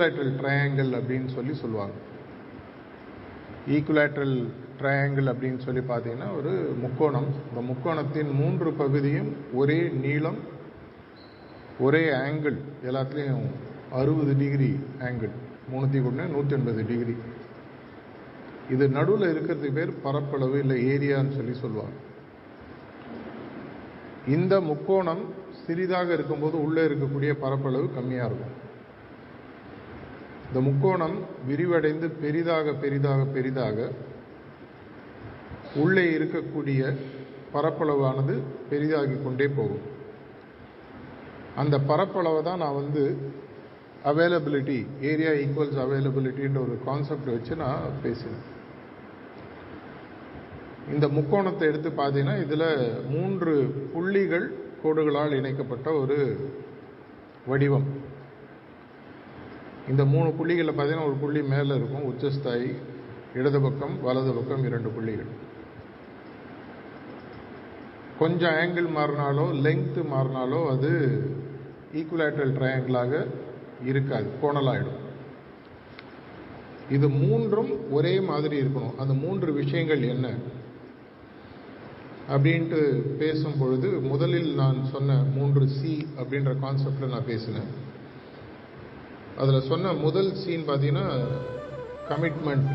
அப்படின்னு சொல்லி சொல்லுவாங்க. ஈக்குவலேட்ரல் ட்ரையாங்கிள் அப்படின்னு சொல்லி பார்த்தீங்கன்னா ஒரு முக்கோணம். இந்த முக்கோணத்தின் மூன்று பகுதியும் ஒரே நீளம் ஒரே ஆங்கிள் எல்லாத்துலேயும் அறுபது டிகிரி ஆங்கிள் மூணுத்தி கொண்டு நூற்றி எண்பது டிகிரி இது நடுவில் இருக்கிறதுக்கு பேர் பரப்பளவு இல்லை ஏரியான்னு சொல்லி சொல்லுவாங்க. இந்த முக்கோணம் சிறிதாக இருக்கும்போது உள்ளே இருக்கக்கூடிய பரப்பளவு கம்மியாக இருக்கும். இந்த முக்கோணம் விரிவடைந்து பெரிதாக பெரிதாக பெரிதாக உள்ளே இருக்கக்கூடிய பரப்பளவானது பெரிதாகி கொண்டே போகும். அந்த பரப்பளவை தான் நான் வந்து அவைலபிலிட்டி ஏரியா ஈக்குவல்ஸ் அவைலபிலிட்டின்ற ஒரு கான்செப்ட் வச்சு நான் பேசினேன். இந்த முக்கோணத்தை எடுத்து பார்த்தீங்கன்னா இதில் மூன்று புள்ளிகள் கோடுகளால் இணைக்கப்பட்ட ஒரு வடிவம். இந்த மூணு புள்ளிகளில் பார்த்தீங்கன்னா ஒரு புள்ளி மேலே இருக்கும். உச்சஸ்தாயி இடது பக்கம் வலது பக்கம் இரண்டு புள்ளிகள். கொஞ்சம் ஆங்கிள் மாறினாலோ லெங்க்த்து மாறினாலோ அது ஈக்குலேட்ரல் ட்ரையாங்கிளாக இருக்காது. கோணலாயிடும் இது மூன்றும் ஒரே மாதிரி இருக்கணும். அந்த மூன்று விஷயங்கள் என்ன? அப்படின்ட்டு பேசும் பொழுது முதலில் நான் சொன்ன மூன்று சி அப்படின்ற கான்செப்டில் நான் பேசினேன். அதில் சொன்ன முதல் சீன் பார்த்தீங்கன்னா கமிட்மெண்ட்